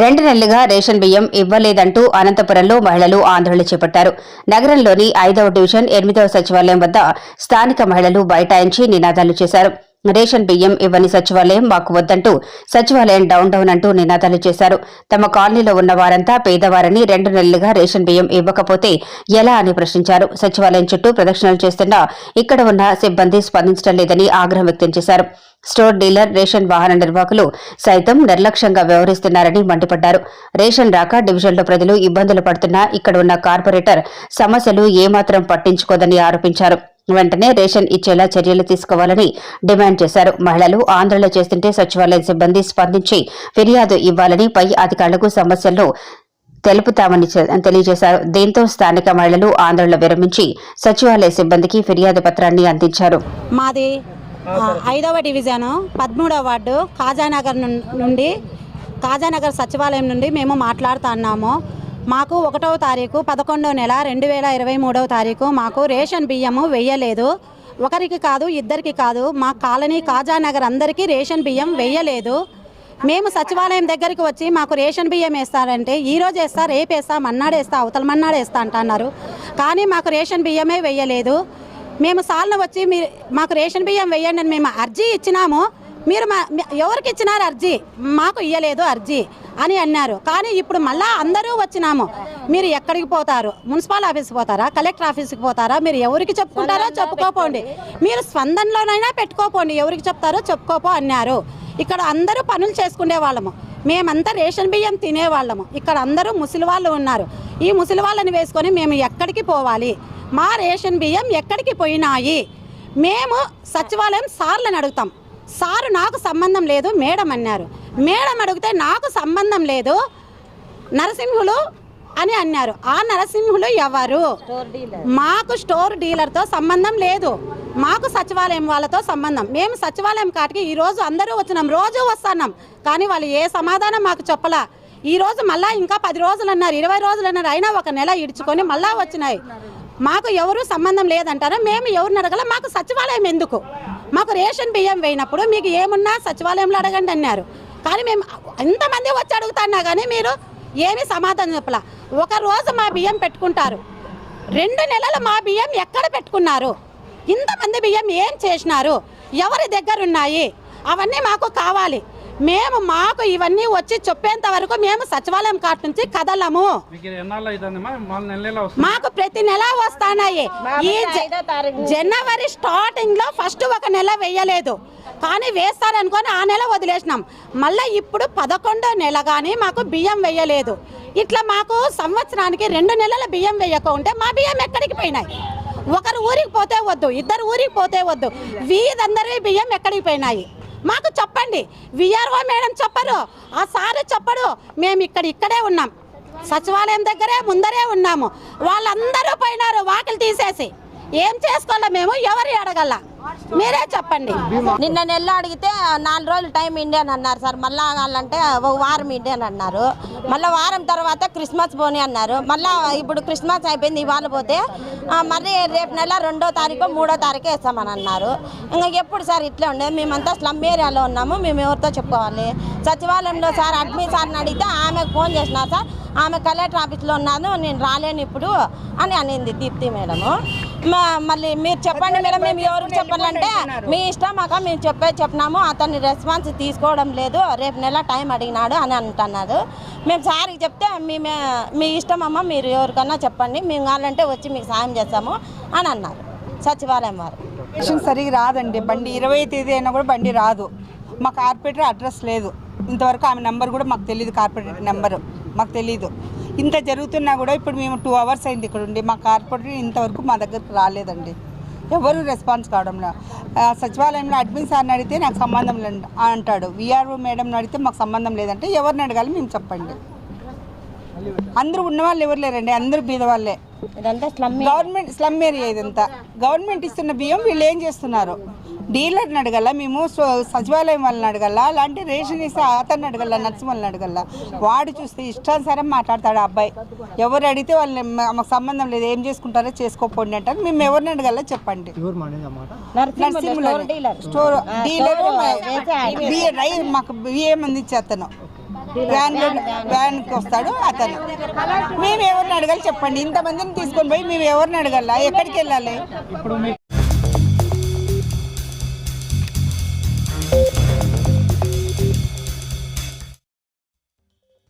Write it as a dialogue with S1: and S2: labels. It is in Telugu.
S1: రెండు నెలలుగా రేషన్ బియ్యం ఇవ్వలేదంటూ అనంతపురంలో మహిళలు ఆందోళన చేపట్టారు. నగరంలోని ఐదవ డివిజన్ ఎనిమిదవ సచివాలయం వద్ద స్థానిక మహిళలు బైఠాయించి నినాదాలు చేశారు. రేషన్ బియ్యం ఇవ్వని సచివాలయం మాకు వద్దంటూ సచివాలయం డౌన్ డౌన్ అంటూ నినాదాలు చేశారు. తమ కాలనీలో ఉన్న వారంతా పేదవారని రెండు నెలలుగా రేషన్ బియ్యం ఇవ్వకపోతే ఎలా అని ప్రశ్నించారు. సచివాలయం చుట్టూ ప్రదక్షిణలు చేస్తున్నా ఇక్కడ ఉన్న సిబ్బంది స్పందించడం లేదని ఆగ్రహం వ్యక్తం చేశారు. స్టోర్ డీలర్ రేషన్ వాహన నిర్వాహకులు సైతం నిర్లక్ష్యంగా వ్యవహరిస్తున్నారని మండిపడ్డారు. రేషన్ రాక డివిజన్లో ప్రజలు ఇబ్బందులు పడుతున్నా ఇక్కడ ఉన్న కార్పొరేటర్ సమస్యలు ఏమాత్రం పట్టించుకోదని ఆరోపించారు. వెంటనే రేషన్ ఇచ్చేలా చర్యలు తీసుకోవాలని డిమాండ్ చేశారు. మహిళలు ఆందోళన చేస్తుంటే సచివాలయం సిబ్బంది స్పందించి ఫిర్యాదు ఇవ్వాలని పై అధికారులకు సమస్యలను తెలుపుతామని తెలియజేశారు. దీంతో స్థానిక మహిళలు ఆందోళన విరమించి సచివాలయ సిబ్బందికి ఫిర్యాదు పత్రాన్ని అందించారు.
S2: మాది ఐదవ డివిజన్ పదమూడవ వార్డు కాజానగర్ నుండి కాజానగర్ సచివాలయం నుండి మేము మాట్లాడుతున్నాము మాకు ఒకటవ తారీఖు పదకొండవ నెల రెండు వేల ఇరవై మూడవ తారీఖు. మాకు రేషన్ బియ్యము వెయ్యలేదు ఒకరికి కాదు ఇద్దరికి కాదు. మా కాలనీ కాజానగర్ అందరికీ రేషన్ బియ్యం వెయ్యలేదు మేము సచివాలయం దగ్గరికి వచ్చి మాకు రేషన్ బియ్యం వేస్తారంటే ఈరోజు వేస్తా రేపు వేస్తా మన్నాడేస్తా అవతల మన్నాడేస్తా అంటున్నారు. కానీ మాకు రేషన్ బియ్యమే వెయ్యలేదు మేము సార్లు వచ్చి మీరు మాకు రేషన్ బియ్యం వేయండి అని మేము అర్జీ ఇచ్చినాము. మీరు మా ఎవరికి ఇచ్చినారు అర్జీ? మాకు ఇయ్యలేదు అర్జీ అని అన్నారు. కానీ ఇప్పుడు మళ్ళా అందరూ వచ్చినాము. మీరు ఎక్కడికి పోతారు? మున్సిపల్ ఆఫీస్కి పోతారా? కలెక్టర్ ఆఫీస్కి పోతారా? మీరు ఎవరికి చెప్పుకుంటారో చెప్పుకోపోండి. మీరు స్పందనలోనైనా పెట్టుకోపోండి. ఎవరికి చెప్తారో చెప్పుకోపో అన్నారు. ఇక్కడ అందరూ పనులు చేసుకునే వాళ్ళము. మేమంతా రేషన్ బియ్యం తినేవాళ్ళము ఇక్కడ అందరూ ముసలి వాళ్ళు ఉన్నారు. ఈ ముసలి వాళ్ళని వేసుకొని మేము ఎక్కడికి పోవాలి? మా రేషన్ బియ్యం ఎక్కడికి పోయినాయి? మేము సచివాలయం సార్లను అడుగుతాం. సారు నాకు సంబంధం లేదు మేడం అన్నారు. మేడం అడిగితే నాకు సంబంధం లేదు నరసింహులు అని అన్నారు. ఆ నరసింహులు ఎవరు? మాకు స్టోర్ డీలర్తో సంబంధం లేదు. మాకు సచివాలయం వాళ్ళతో సంబంధం. మేము సచివాలయం కాటికి ఈ రోజు అందరూ వచ్చినాం రోజు వస్తున్నాం. కానీ వాళ్ళు ఏ సమాధానం మాకు చెప్పలా. ఈ రోజు మళ్ళా ఇంకా పది రోజులు అన్నారు ఇరవై రోజులు అన్నారు. అయినా ఒక నెల ఇడుచుకొని మళ్ళా వచ్చినాయి. మాకు ఎవరు సంబంధం లేదంటారా? మేము ఎవరిని అడగల? మాకు సచివాలయం ఎందుకు? మాకు రేషన్ బియ్యం వేయినప్పుడు మీకు ఏమున్నా సచివాలయంలో అడగండి అన్నారు. కానీ మేము ఎంతమంది వచ్చి అడుగుతున్నా కానీ మీరు ఏమీ సమాధానం చెప్పలా. ఒక రోజు మా బియ్యం పెట్టుకుంటారు. రెండు నెలలు మా బియ్యం ఎక్కడ పెట్టుకున్నారు? ఇంతమంది బియ్యం ఏం చేసినారు? ఎవరి దగ్గర ఉన్నాయి? అవన్నీ మాకు కావాలి. మేము మాకు ఇవన్నీ వచ్చి చెప్పేంత వరకు మేము సచివాలయం కాట్ నుంచి కదలము.
S3: మీకు
S2: ప్రతి నెల వస్తానాయి. ఈ జనవరి స్టార్టింగ్లో ఫస్ట్ ఒక నెల వేయలేదు. కానీ వేస్తారనుకొని ఆ నెల వదిలేసినాం. మళ్ళీ ఇప్పుడు పదకొండో నెల కానీ మాకు బియ్యం వేయలేదు. ఇట్లా మాకు సంవత్సరానికి రెండు నెలల బియ్యం వేయకుంటే మా బియ్యం ఎక్కడికి పోయినాయి? ఒకరు ఊరికి పోతే వద్దు ఇద్దరు ఊరికి పోతే వద్దు. వీధందరి బియ్యం ఎక్కడికి పోయినాయి? మాకు చెప్పండి. విఆర్ఓ మేడం చెప్పరు. ఆ సారు చెప్పడు. మేము ఇక్కడ ఇక్కడే ఉన్నాం. సచివాలయం దగ్గరే ముందరే ఉన్నాము. వాళ్ళందరూ పోయినారు. వాకిలు తీసేసి. ఏం చేసుకోవాలా మేము ఎవరు అడగల మీరే చెప్పండి.
S4: నిన్న నెల అడిగితే నాలుగు రోజులు టైం ఇండియన్ అన్నారు సార్. మళ్ళా కావాలంటే ఒక వారం ఇండియన్ అన్నారు. మళ్ళీ వారం తర్వాత క్రిస్మస్ పోనీ అన్నారు. మళ్ళీ ఇప్పుడు క్రిస్మస్ అయిపోయింది ఇవాళ పోతే మళ్ళీ రేపు నెల రెండో తారీఖు మూడో తారీఖు వేస్తామని అన్నారు. ఇంకా ఎప్పుడు సార్ ఇట్లా ఉండేది మేమంతా స్లమ్ ఏరియాలో ఉన్నాము మేము ఎవరితో చెప్పుకోవాలి? సచివాలయంలో సార్ అడ్మిట్ సార్ని అడిగితే ఆమెకు ఫోన్ చేసిన సార్ ఆమె కలెక్టర్ ఆఫీస్లో ఉన్నాను నేను రాలేను ఇప్పుడు అని అనింది దీప్తి మేడము. మళ్ళీ మీరు చెప్పండి మేడం మేము ఎవరికి చెప్పాలంటే మీ ఇష్టం మాక మేము చెప్పే చెప్పినాము అతన్ని రెస్పాన్స్ తీసుకోవడం లేదు రేపు నెల టైం అడిగినాడు అని అంటున్నారు. మేము సార్కి చెప్తే మేము మీ ఇష్టం అమ్మ మీరు ఎవరికన్నా చెప్పండి మేము కావాలంటే వచ్చి మీకు సాయం చేస్తాము అని అన్నారు. సచివాలయం వారు.
S5: రేషన్ సరిగా రాదండి బండి ఇరవై తేదీ అయినా కూడా బండి రాదు. మా కార్పొరేటర్ అడ్రస్ లేదు. ఇంతవరకు ఆమె నెంబర్ కూడా మాకు తెలియదు కార్పొరేటర్ నెంబరు. మాకు తెలియదు ఇంత జరుగుతున్నా కూడా ఇప్పుడు మేము టూ అవర్స్ అయింది ఇక్కడ ఉండి మా కార్పొరేటర్ ఇంతవరకు మా దగ్గరకు రాలేదండి. ఎవరు రెస్పాన్స్ కావడంలో ఆ, సచివాలయంలో అడ్మిన్ సార్ని అడిగితే నాకు సంబంధం లేదు అంటాడు. విఆర్ఓ మేడంని అడిగితే మాకు సంబంధం లేదంటే ఎవరిని అడగాలి మేము చెప్పండి. అందరూ ఉన్నవాళ్ళు ఎవరు లేరండి? అందరూ బీద వాళ్ళే
S4: ఇదంతా స్లమ్
S5: గవర్నమెంట్ స్లమ్ ఏరియా ఇదంతా. గవర్నమెంట్ ఇస్తున్న బియ్యం వీళ్ళు ఏం చేస్తున్నారు? డీలర్ని అడగల మేము సో- సచివాలయం వాళ్ళని అడగల అలాంటి రేషన్ ఇస్తే అతన్ని అడగల నర్సింహల్ని అడగల వాడు చూస్తే ఇష్టానుసారం మాట్లాడతాడు ఆ అబ్బాయి. ఎవరు అడిగితే వాళ్ళని "మా- మాకు సంబంధం లేదు. ఏం చేసుకుంటారో చేసుకోపోండి అంటారు. మేము ఎవరిని అడగల చెప్పండి. నరసింహులని. Store dealer. మాకు బియ్యం అందించే అతను. వ్యాన్ వ్యాన్కి వస్తాడు అతను. మేము ఎవరిని అడగాలి చెప్పండి. ఇంతమందిని తీసుకొని పోయి మేము ఎవరిని అడగాల? ఎక్కడికి వెళ్ళాలి?